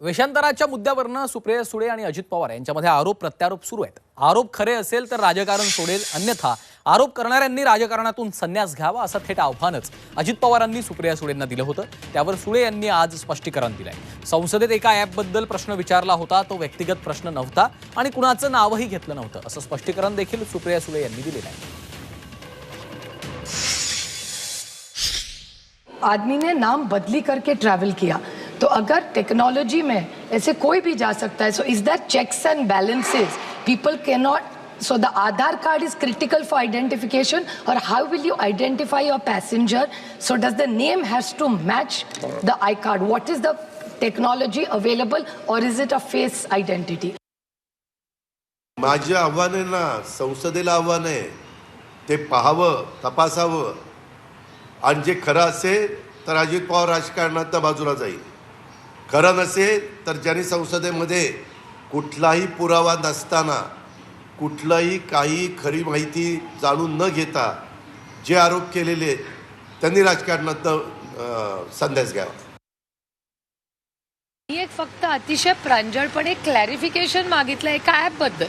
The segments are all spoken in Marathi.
वेषांतराच्या मुद्द्यावरनं सुप्रिया सुळे आणि अजित पवार यांच्यामध्ये आरोप प्रत्यारोप सुरू आहेत. आरोप खरे असेल तर राजकारण सोडेल अन्यथा आरोप करणाऱ्यांनी राजकारणातून संन्यास घ्यावा असं थेट आव्हानच अजित पवारांनी सुप्रिया सुळेंना दिलं होतं. त्यावर सुळे यांनी आज स्पष्टीकरण दिलंय. संसदेत एका ॲपबद्दल प्रश्न विचारला होता तो व्यक्तिगत प्रश्न नव्हता आणि कुणाचं नावही घेतलं नव्हतं असं स्पष्टीकरण देखील सुप्रिया सुळे यांनी दिलेलं आहे. आदमीने नाम बदली करके ट्रॅव्हल किया. तो अगर टेक्नोलॉजी में ऐसे कोई भी जा सकता है so is that checks and balances people can not so the Aadhaar card is critical for identification और how will you identify your passenger so does the name has to match the I card what is the technology available और is it a face identity माझे आव्हान आहे ना संसदेला आव्हान आहे ते पाहावं तपासावं. आणि जे खरं असेल तर अजित पवार राजकारणात बाजूला जाईल. खरं नसेल तर ज्यांनी संसदेमध्ये कुठलाही पुरावा नसताना कुठलाही काही खरी माहिती जाणून न घेता जे आरोप केलेले आहेत त्यांनी राजकारणात संदेश घ्यावा. मी एक फक्त अतिशय प्रांजळपणे क्लॅरिफिकेशन मागितलं एका ॲपबद्दल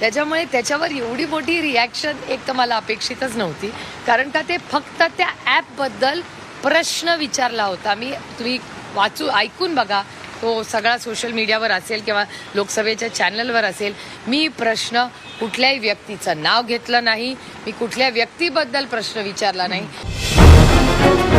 त्याच्यामुळे त्याच्यावर एवढी मोठी रिॲक्शन एक तर मला अपेक्षितच नव्हती. कारण का ते फक्त त्या ॲपबद्दल प्रश्न विचारला होता. मी तुम्ही वाचू ऐकून बघा. तो सगळा सोशल मीडियावर असेल किंवा लोकसभेच्या चॅनलवर असेल मी प्रश्न कुठल्याही व्यक्तीचं नाव घेतलं नाही. मी कुठल्या व्यक्तीबद्दल प्रश्न विचारला नाही.